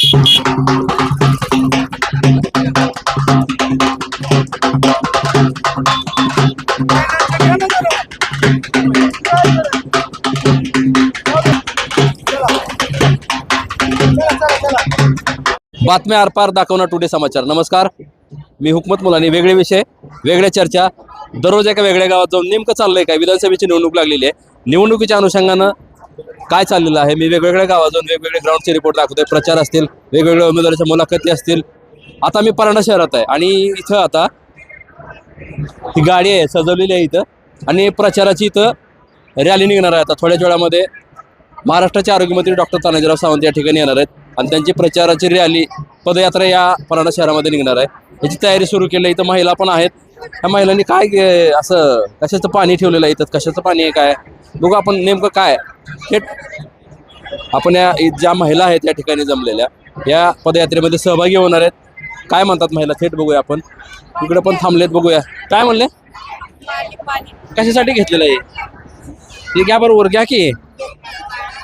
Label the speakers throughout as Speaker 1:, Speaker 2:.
Speaker 1: बातम्या आरपार दाखवणार टुडे समाचार. नमस्कार. मी हुकमत मुलानी. वेगळे विषय वेगळ्या चर्चा. दररोज एका वेगळ्या गावात जाऊन नेमकं चाललंय काय? विधानसभेची निवडणूक लागलेली आहे. निवडणुकीच्या अनुषंगानं काय चाललेलं आहे? मी वेगवेगळ्या गावात जाऊन वेगवेगळे ग्राउंडचे रिपोर्ट दाखवतोय. प्रचार असतील वेगवेगळ्या उमेदवाराच्या मुलाखती असतील. आता मी परांडा शहरात आहे आणि इथं आता ही गाडी आहे सजवलेली आहे इथं. आणि प्रचाराची इथं रॅली निघणार आहे आता. थोड्याच वेळामध्ये महाराष्ट्राचे आरोग्यमंत्री डॉक्टर तानाजीराव सावंत या ठिकाणी येणार आहेत. आणि त्यांची प्रचाराची रॅली पदयात्रा या परांडा शहरामध्ये निघणार आहे. याची तयारी सुरू केली इथं महिला पण आहेत. ह्या महिलांनी काय गे- असं कशाचं पाणी ठेवलेलं आहे इथं? कशाचं पाणी आहे काय? बघू आपण नेमकं काय थेट आपण या इ- ज्या महिला आहेत या ठिकाणी जमलेल्या या पदयात्रेमध्ये सहभागी होणार आहेत. काय म्हणतात महिला? थेट बघूया आपण. इकडे पण थांबलेत बघूया. काय म्हणले? कशासाठी घेतलेलं आहे? हे घ्या बरोबर घ्या की.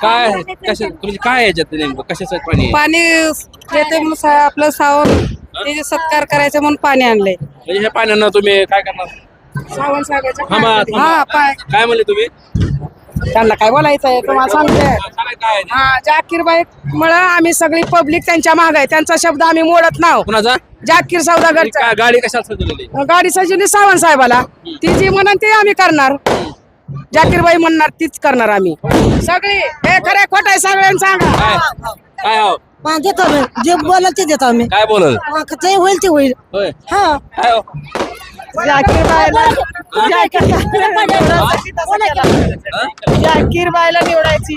Speaker 1: काय कशा म्हणजे काय आहे याच्यात नेमकं? कशासाठी पाणी आहे?
Speaker 2: पाणी येते म्हणून सा- आपलं सावण त्याचे सत्कार करायचं म्हणून पाणी आणलंय.
Speaker 1: म्हणजे ह्या पाण्यानं तुम्ही काय करणार? थांबा
Speaker 2: हा
Speaker 1: थांबा.
Speaker 2: पाय.
Speaker 1: काय म्हणले तुम्ही?
Speaker 2: त्यांना काय बोलायचं आहे तुम्हाला सांगते.
Speaker 1: काय काय आहे?
Speaker 2: हा जाकीरबाई मुळे आम्ही सगळी पब्लिक त्यांच्या माग आहे. त्यांचा शब्द आम्ही मोडत नाव.
Speaker 1: कुणाचा?
Speaker 2: जाकीर सौदागरचा.
Speaker 1: गाडी कशाला सजवलेली?
Speaker 2: गाडी सजवली सावंत साहेबाला ती जी म्हणन ते आम्ही करणार. जाकीरबाई म्हणणार तीच करणार आम्ही. सगळी हे खरे खोट आहे सगळ्यांना सांगा
Speaker 1: काय? काय हो?
Speaker 3: हा देतो जे बोलाल ते देतो आम्ही.
Speaker 1: काय बोलल?
Speaker 3: हा, जे होईल ते होईल.
Speaker 1: होय.
Speaker 3: हा.
Speaker 1: काय हो?
Speaker 2: जाकीरबाईला जाकीरबाईला निवडायची.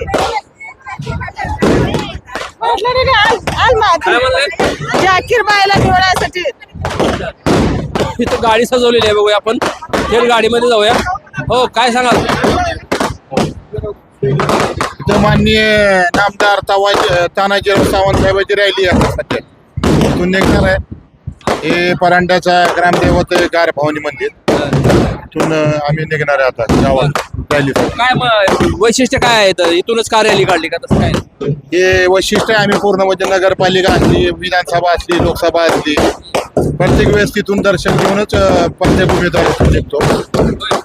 Speaker 1: काय म्हणले?
Speaker 2: जाकीरबाईला निवडायसाठी.
Speaker 1: इथं गाडी सजवलेली आहे बघूया आपण. थेट गाडीमध्ये जाऊया. हो काय सांगाल?
Speaker 4: इथं माननीय नामदार तानाजीराव सावंत साहेबांची रॅली आहे. सध्या निघणार आहे. हे परांड्याचा ग्रामदैवत गार भवानी मंदिर. इथून आम्ही निघणार आहे आता. गावात रॅली
Speaker 1: काय मग वैशिष्ट्य काय आहे इथं? इथूनच का रॅली काढली का? तसं काय?
Speaker 4: हे वैशिष्ट्य आहे आम्ही पूर्ण म्हणजे नगरपालिका असली विधानसभा असली लोकसभा असली प्रत्येक वेळेस तिथून दर्शन घेऊनच अं, प्रत्येक उमेदवार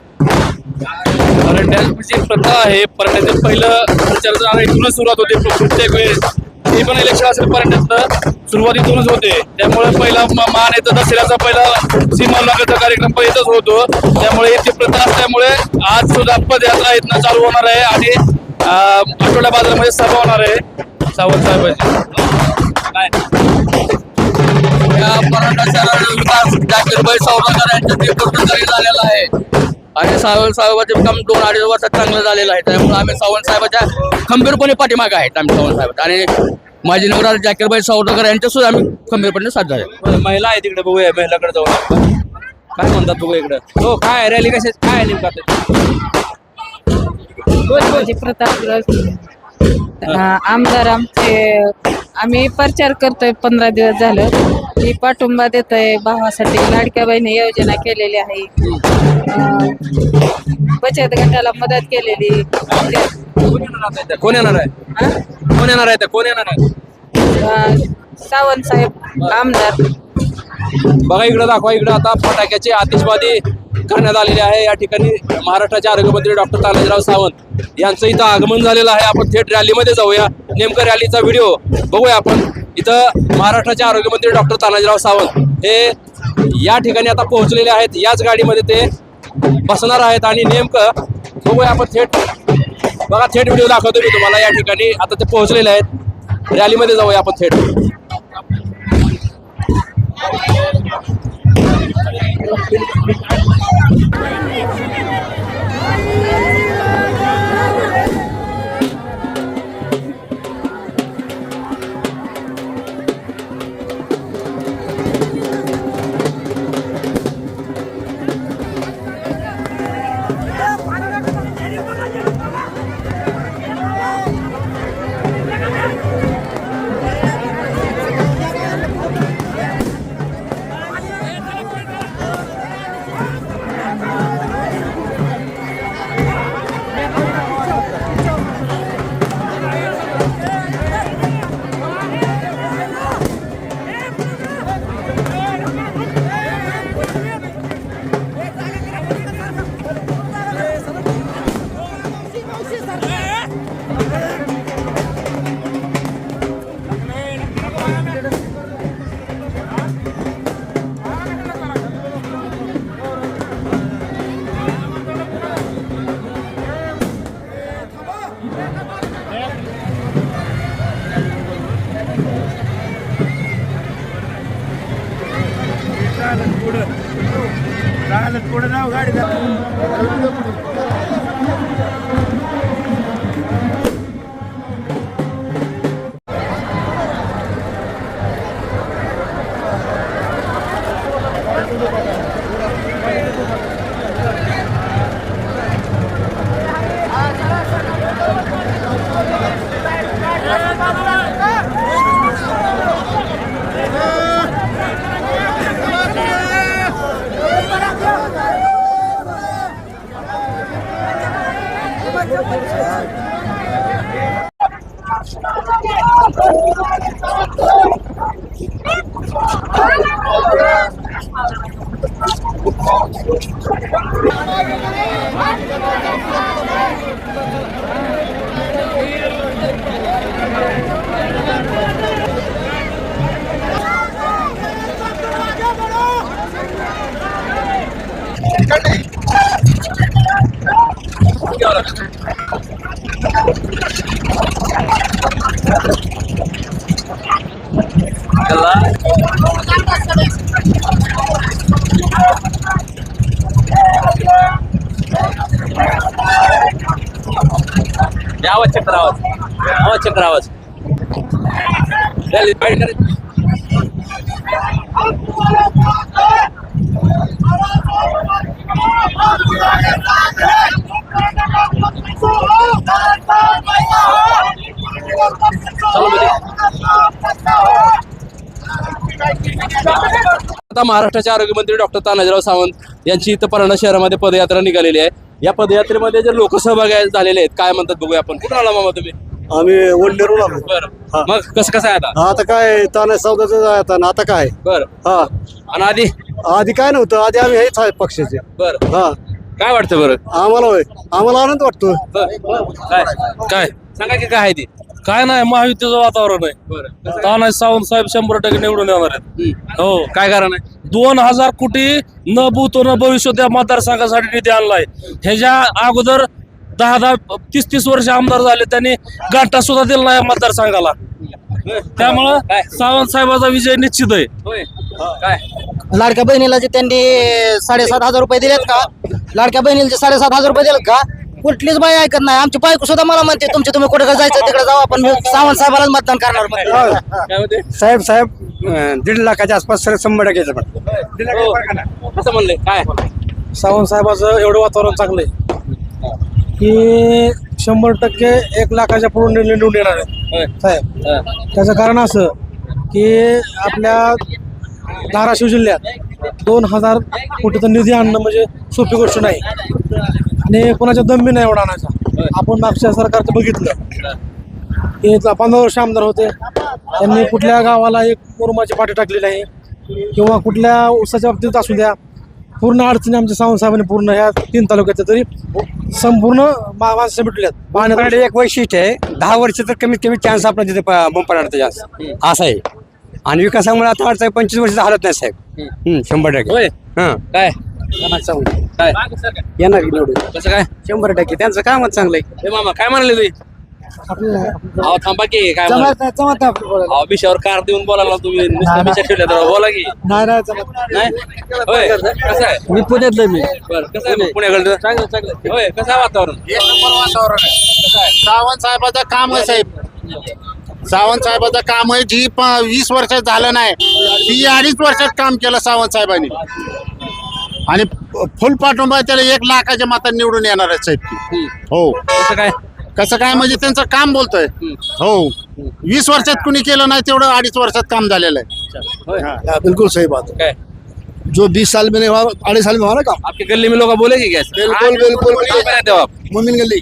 Speaker 4: कारण निघतो
Speaker 1: प्रथा आहे. परंड्याचं पहिलं चर्चा इथूनच सुरुवात होते. प्रत्येक वेळेस ते पण इलेक्शन असेल पर्यंत सुरुवातीतूनच होते. त्यामुळे पहिला मान येतं दसऱ्याचा पहिला सीमाउल्लंघनाचा कार्यक्रम पहिलेच होतो. त्यामुळे इथे प्रथा असल्यामुळे आज सुद्धा पदयात्रा इथनं चालू होणार आहे आणि आठवड्या बाजारामध्ये सभा होणार आहे. सावंत साहेबांची. काय? या पराठा शहराचा विकास सावरकर यांच्या नेतृत्वाखाली झालेला आहे. आणि सावंत साहेबांचे काम दोन अडीच वर्षात चांगलं झालेलं आहे. त्यामुळे आम्ही सावंत साहेबाच्या खंबीरपणे पाठीमागे आहेत आम्ही सावंत साहेब आणि माजी नगरात जाकीरभाई सावरकर यांच्या सुद्धा आम्ही खंबीरपणे साथ झाले. महिला आहे तिकडे बघूया महिलाकडे जाऊ काय म्हणतात बघूया इकडे? हो काय रॅली कशा काय आहे नेमका
Speaker 2: प्रताप. आमदार आमचे आम्ही प्रचार करतोय पंधरा दिवस झालं. मी पाठिंबा देतोय भावासाठी. लाडक्या बहिणी योजना केलेली आहे. बचत गटाला मदत केलेली.
Speaker 1: कोण येणार आहे इथं? कोण येणार आहे?
Speaker 2: हा?
Speaker 1: कोण येणार आहे इथं? कोण येणार आहे?
Speaker 2: अं, सावंत साहेब आमदार.
Speaker 1: बघा इकडे दाखवा इकडे आता फटाक्याची आतिषबाजी. करण्यात आलेली आहे. या ठिकाणी महाराष्ट्राचे आरोग्यमंत्री डॉक्टर तानाजीराव सावंत यांचं इथं आगमन झालेलं आहे. आपण थेट रॅलीमध्ये जाऊया. नेमकं रॅलीचा व्हिडिओ बघूया आपण. इथं महाराष्ट्राचे आरोग्यमंत्री डॉक्टर तानाजीराव सावंत हे या ठिकाणी आता पोहोचलेले आहेत. याच गाडीमध्ये ते बसणार आहेत आणि नेमकं बघूया आपण थेट. बघा थेट व्हिडिओ दाखवतो मी तुम्हाला. या ठिकाणी आता ते पोहोचलेले आहेत. रॅलीमध्ये जाऊया आपण थेट. Thank you. आता थोडं नाव गाडी आवाज चक्र आवाज. आता महाराष्ट्राचे आरोग्यमंत्री डॉक्टर तानाजीराव सावंत यांची इथं परांडा शहरामध्ये पदयात्रा निघालेली आहे. या पदयात्रेमध्ये जे लोकसहभागी झालेले आहेत काय म्हणतात बघूया आपण. कुठं आला मामा तुम्ही?
Speaker 5: आम्ही वडनेरून आलो.
Speaker 1: बरं. मग कसं कसं आहे आता?
Speaker 5: आता काय ताना सौदाचं आता ना आता काय
Speaker 1: बरं.
Speaker 5: हा.
Speaker 1: आणि आधी?
Speaker 5: आधी काय नव्हतं? आधी आम्ही हेच आहे पक्षाचे.
Speaker 1: बरं.
Speaker 5: हा.
Speaker 1: काय वाटतं बरं?
Speaker 5: आम्हाला होय. आम्हाला आनंद वाटतो.
Speaker 1: बरं. काय? काय? सांगा की काय आहे ती?
Speaker 6: काय नाही महायुतीचं वातावरण आहे.
Speaker 1: बरं.
Speaker 6: तानाजी सावंत साहेब शंभर टक्के निवडून येणार आहेत. हो.
Speaker 1: काय कारण आहे?
Speaker 6: दोन हजार कोटी न भूतो न भविष्य त्या मतदारसंघासाठी निधी आणलाय. ह्याच्या अगोदर दहा दहा तीस तीस वर्ष आमदार झाले त्यांनी गाठा सुद्धा दिला नाही मतदारसंघाला. त्यामुळं
Speaker 1: काय?
Speaker 6: सावंत साहेबाचा विजय निश्चित आहे.
Speaker 1: होय. काय?
Speaker 3: लाडक्या बहिणीला जे त्यांनी साडेसात हजार रुपये दिलेत का? लाडक्या बहिणीला जे साडेसात हजार रुपये दिलेत का? कुठलीच बाई ऐकत नाही. आमची बायको सुद्धा मला म्हणते तुमचे तुम्ही कुठे जायचं? तिकडे जाऊ आपण सावंत साहेबालाच मतदान करणार म्हणते.
Speaker 1: काय होते?
Speaker 5: साहेब साहेब दीड लाखाच्या आसपास सर शंभर टक्के
Speaker 1: हो. कसं म्हणले काय?
Speaker 6: सावंत साहेबाचं एवढं वातावरण चांगलं आहे की शंभर टक्के एक लाखाच्या पुढे निवडून येणार आहे. साहेब. त्याचं कारण असं की आपल्या धाराशिव जिल्ह्यात दोन हजार कोटीचा निधी आणणं म्हणजे सोपी गोष्ट नाही. आणि कोणाच्या दंबी नाही एवढा आणायचा. आपण मागच्या सरकारचं बघितलं. की इथला पंधरा वर्ष आमदार होते. त्यांनी कुठल्या गावाला एक मुरुमाची पाठी टाकली नाही. किंवा कुठल्या ऊसाच्या बाबतीत असू द्या. पूर्ण अडचणी आमच्या सावंत साहेबांनी पूर्ण ह्या तीन तालुक्यात तरी संपूर्ण माणसं भेटल्यात
Speaker 5: आपल्याकडे एक वैशिष्ट्य आहे दहा वर्ष तर कमीत कमी चान्स आपला तिथे पडतो जास्त. असं आहे. आणि विकासामुळे आता अडचण पंचवीस वर्ष हलत नाही साहेब. हम्म, शंभर टक्के.
Speaker 1: होय.
Speaker 5: हा.
Speaker 1: काय? काय?
Speaker 5: येणार निवडून.
Speaker 1: कसं काय?
Speaker 5: शंभर टक्के. त्यांचं कामच चांगलं आहे.
Speaker 1: हे मामा काय म्हणाले तुम्ही? अहो थांबा की काय म्हणाले? अहो विषयावर कार देऊन बोलायला तुम्ही नुसतं विषय ठेवले तर बोला की. नाही होय कसं आहे?
Speaker 5: मी पुण्यातलं मी.
Speaker 1: बरं कसं आहे मग पुण्याकडलं चांगलं चांगलं. होय कसं आहे वातावरण?
Speaker 4: एक नंबर वातावरण आहे. सावंत साहेबाचं काम आहे साहेब. सावंत साहेबाचं काम आहे जी प- वीस वर्षात झालं नाही ती अडीच वर्षात काम केलं सावंत साहेबांनी. आणि फुल पाठिंबा त्याला एक लाखाच्या मातांनी निवडून येणार आहे साहेब ती. हो.
Speaker 1: कसं काय?
Speaker 4: कसं काय म्हणजे त्यांचं काम बोलतोय. हो. वीस वर्षात कुणी केलं नाही तेवढं अडीच वर्षात काम झालेलं आहे.
Speaker 5: बिल्कुल सही बात.
Speaker 1: काय?
Speaker 5: जो बीस साल में नहीं हुआ अढ़ाई साल में हुआ ना काम?
Speaker 1: आपकी गली में लोग बोलेगी क्या ऐसा?
Speaker 5: बिल्कुल बिल्कुल
Speaker 1: पे रहते हो आप।
Speaker 5: मोमिन गली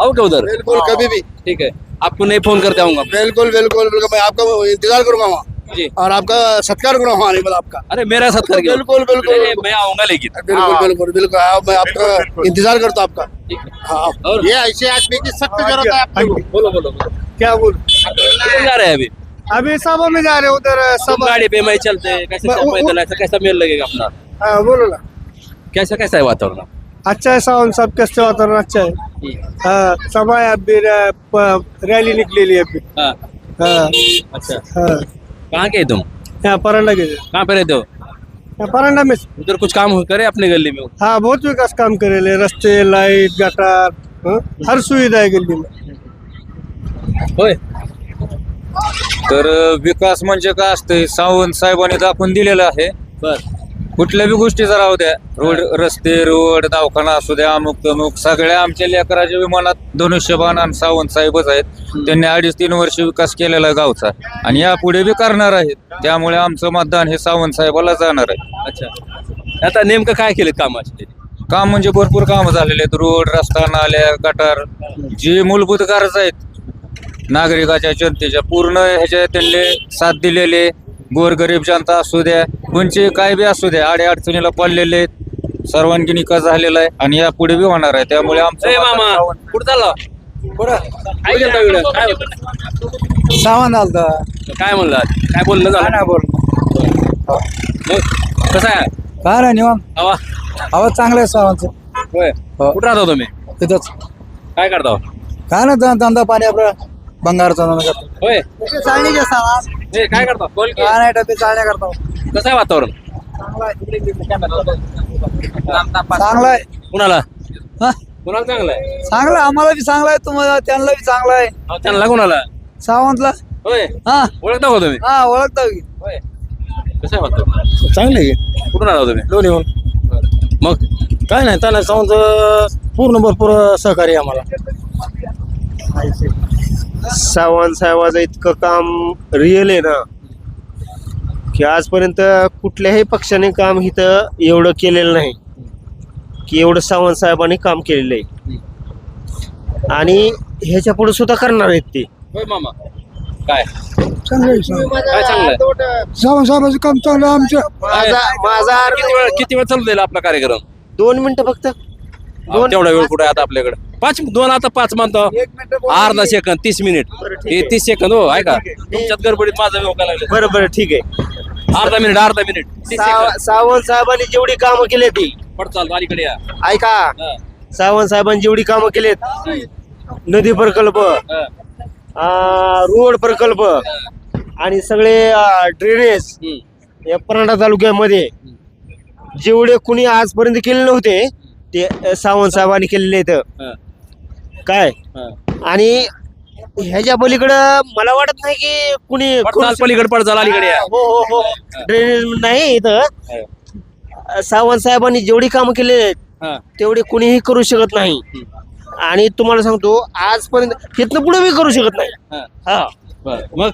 Speaker 1: आओ क्या उधर?
Speaker 5: बिल्कुल कभी भी।
Speaker 1: ठीक है। आपको नहीं फोन करते आऊंगा।
Speaker 5: बिल्कुल बिल्कुल बिल्कुल। मैं आपका इंतजार करूंगा वहाँ।
Speaker 1: जी।
Speaker 5: और आपका सत्कार करूँगा वहाँ नहीं आपका।
Speaker 1: अरे मेरा सत्कार
Speaker 5: बिल्कुल, बिल्कुल।
Speaker 1: मैं आऊँगा लेकिन।
Speaker 5: बिल्कुल बिल्कुल बिल्कुल हाँ, मैं आपका इंतज़ार करता हूँ आपका।
Speaker 1: हाँ। और
Speaker 4: हे ऐसे आदमी की सख्त ज़रूरत है आपको
Speaker 1: बोलो बोलो
Speaker 5: क्या बोल?
Speaker 1: जा रहे हैं अभी?
Speaker 5: अभी सब में जा रहे हैं उधर
Speaker 1: तुम गाड़ी पे मैं चलते कैसे पैदल ऐसा कैसा मेल लगेगा अपना?
Speaker 5: हाँ बोलो ना।
Speaker 1: कैसा कैसा है वातावरण?
Speaker 5: अच्छा है सावन सब कैसे वातावरण? अच्छा है। हाँ। अभी रैली निकली है अभी।
Speaker 1: हाँ।
Speaker 5: हाँ।
Speaker 1: अच्छा।
Speaker 5: हाँ।
Speaker 1: कहाँ के तुम?
Speaker 5: यहाँ पर लगे
Speaker 1: कहाँ पे रहते हो?
Speaker 6: परांडा में।
Speaker 1: उधर कुछ काम हो- करे अपने गली में?
Speaker 6: हाँ बहुत विकास काम करेले रस्ते लाइट गटार हाँ, हर सुविधा आहे गल्ली में।
Speaker 1: होय।
Speaker 7: तर विकास म्हणजे काय असते सावंत साहेबांनी दाखवून दिलेलं आहे.
Speaker 1: बर.
Speaker 7: कुठल्या बी गोष्टीचा राहू द्या. रोड रस्ते रोड दवाखाना असू द्या अमुक तमुक सगळ्या आमच्या लेकराच्या विमानात धनुष्यबाण आणि सावंत साहेबच आहेत. त्यांनी अडीच तीन वर्ष विकास केलेला आहे गावचा. आणि यापुढे बी करणार आहेत. त्यामुळे आमचं मतदान हे सावंत साहेबाला जाणार आहे.
Speaker 1: अच्छा. आता नेमकं काय केलं कामाचे
Speaker 7: काम म्हणजे भरपूर कामं झालेले आहेत. रोड रस्ता नाल्या गटार जे मूलभूत गरज आहेत. नागरिकाच्या जनतेच्या पूर्ण ह्याच्या त्यांनी साथ दिलेले गोरगरीब जनता असू द्या कोणचे काय बी असू द्या आडे अडचणीला पडलेले आहेत. सर्वांगी निकास झालेला आहे आणि यापुढे बी होणार आहे. त्यामुळे आमचं
Speaker 1: मामा कुठं चालला?
Speaker 6: सामान आलता.
Speaker 1: काय म्हणलं काय बोलणं झालं?
Speaker 6: बोल
Speaker 1: मग कसं आहे?
Speaker 6: काय नाही निवांत.
Speaker 1: हवा
Speaker 6: आवाज चांगला आहे सावांचं
Speaker 1: होय.
Speaker 6: हो.
Speaker 1: कुठं राहता तुम्ही?
Speaker 6: तिथंच
Speaker 1: काय करता?
Speaker 6: काय ना धंदा पाणी आपलं. बंगारचा धंदा करतो
Speaker 1: होय.
Speaker 3: चाळणीचे सामान
Speaker 1: ए, काय करता? बोल की.
Speaker 6: काय नाही डबे चालण्या करतो.
Speaker 1: कसं आहे वातावरण?
Speaker 6: चांगला आहे.
Speaker 1: कुणाला?
Speaker 6: हा?
Speaker 1: कुणाला चांगलं आहे?
Speaker 6: चांगला आम्हाला बी चांगला आहे. तुम्हाला त्यांना बी चांगला आहे.
Speaker 1: अहो, त्यांना कुणाला?
Speaker 6: सावंतला?
Speaker 1: होय.
Speaker 6: हा.
Speaker 1: ओळखता का तुम्ही?
Speaker 6: हा ओळखता की.
Speaker 1: होय. कसं आहे वातावरण?
Speaker 6: चांगले आहे.
Speaker 1: कुठून आला तुम्ही?
Speaker 6: दोन्ही
Speaker 1: मग?
Speaker 6: काय नाही त्यांना सावंत पूर्ण भरपूर सहकार्य आहे आम्हाला.
Speaker 8: सावंत साहेबाचं इतकं काम रिअल आहे ना की आजपर्यंत कुठल्याही पक्षाने काम इथं एवढं केलेलं नाही की एवढं सावंत साहेबांनी काम केलेलं आहे. आणि ह्याच्या पुढे सुद्धा करणार आहेत ते.
Speaker 1: होय मामा. काय?
Speaker 6: चांगलं आहे
Speaker 1: काय चांगलं आहे?
Speaker 6: सावंत साहेबांचं काम चांगलं आहे आमच्या
Speaker 8: माझा माझा
Speaker 1: किती वेळ किती वेळ चालू देईल आपला कार्यक्रम?
Speaker 8: दोन मिनिटं फक्त.
Speaker 1: अहो, तेवढा वेळ कुठे आता आपल्याकडे? पाच दोन आता पाच म्हणतो. अर्धा सेकंद तीस मिनिट हे तीस सेकंद हो आहे. का तुमच्यात गडबडीत माझं वेळ लागले.
Speaker 8: बरं बरं ठीक आहे.
Speaker 1: अर्धा मिनिट अर्धा मिनिट तीस
Speaker 8: साव-
Speaker 1: सेकंद
Speaker 8: सावंत साहेबांनी जेवढी कामं केली ती.
Speaker 1: पड चाल अलीकडे या.
Speaker 8: ऐका.
Speaker 1: हा,
Speaker 8: सावंत साहेबांनी जेवढी कामं केलीत नदी प्रकल्प
Speaker 1: हा,
Speaker 8: आ, रोड प्रकल्प आणि सगळे ड्रेनेज
Speaker 1: हम्म,
Speaker 8: या परांडा तालुक्यामध्ये जेवढे कुणी आजपर्यंत केले नव्हते ते अ, सावंत साहेबांनी केलेले आहेत.
Speaker 1: हा,
Speaker 8: काय?
Speaker 1: हा.
Speaker 8: आणि ह्याच्या पलीकडं मला वाटत नाही की कुणी
Speaker 1: पलीकडे पड चाल अलीकडे या.
Speaker 8: हो हो हो. ड्रेनेज नाही इथं.
Speaker 1: हा,
Speaker 8: सावंत साहेबांनी जेवढी कामं केलेली आहेत
Speaker 1: हा,
Speaker 8: तेवढी कुणीही करू शकत नाही. आणि तुम्हाला सांगतो आजपर्यंत तिथनं पुढे बी करू शकत नाही.
Speaker 1: हा.
Speaker 8: हा.
Speaker 1: बर. मग?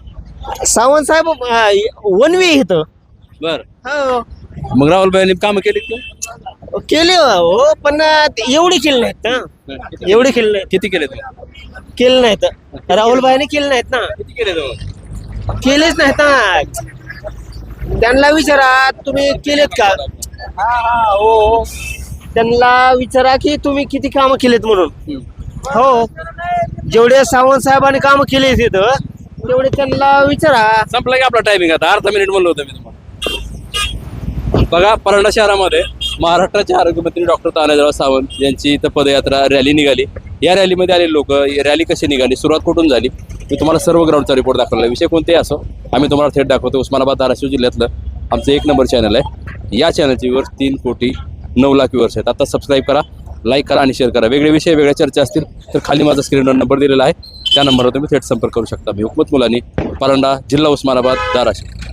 Speaker 8: सावंत साहेब वन वे इथं.
Speaker 1: बर.
Speaker 8: हो.
Speaker 1: मग राहुल भाईंनी कामं केली का?
Speaker 8: केले हो पण ते एवढे केले नाहीत ना. एवढे केले नाहीत.
Speaker 1: किती केले तुम्ही?
Speaker 8: केले नाहीत. राहुल भाईने केले नाहीत ना.
Speaker 1: किती केले तुम्ही?
Speaker 8: केलेच नाहीत ना. त्यांना विचारा तुम्ही केलेत का? हो त्यांना विचारा की तुम्ही किती कामं केलेत म्हणून. हो जेवढे सावंत साहेबांनी कामं केली तिथं तेवढे त्यांना विचारा.
Speaker 1: संपला की आपला टायमिंग आता. अर्धा मिनिट म्हणलं होतं मी तुम्हाला. बघा परंडा शहरामध्ये महाराष्ट्राचे आरोग्यमंत्री डॉक्टर तानाजीराव सावंत यांची इथं पदयात्रा रॅली निघाली. या रॅलीमध्ये आले लोक रॅली कशी निघाली सुरुवात कुठून झाली मी तुम्हाला सर्व ग्राउंडचा रिपोर्ट दाखवला विषय कोणतेही असो आम्ही तुम्हाला थेट दाखवतो. उस्मानाबाद धाराशिव जिल्ह्यातलं आमचं एक नंबर चॅनल आहे. या चॅनलची व्यूअर्स तीन कोटी नऊ लाख व्यूअर्स आहेत. आता सबस्क्राईब करा लाईक करा आणि शेअर करा. वेगळे विषय वेगळ्या चर्चा असतील तर खाली माझा स्क्रीनवर नंबर दिलेला आहे. त्या नंबरवर तुम्ही थेट संपर्क करू शकता. मी हुकमत मुलांनी परंडा जिल्हा उस्मानाबाद धाराशिव.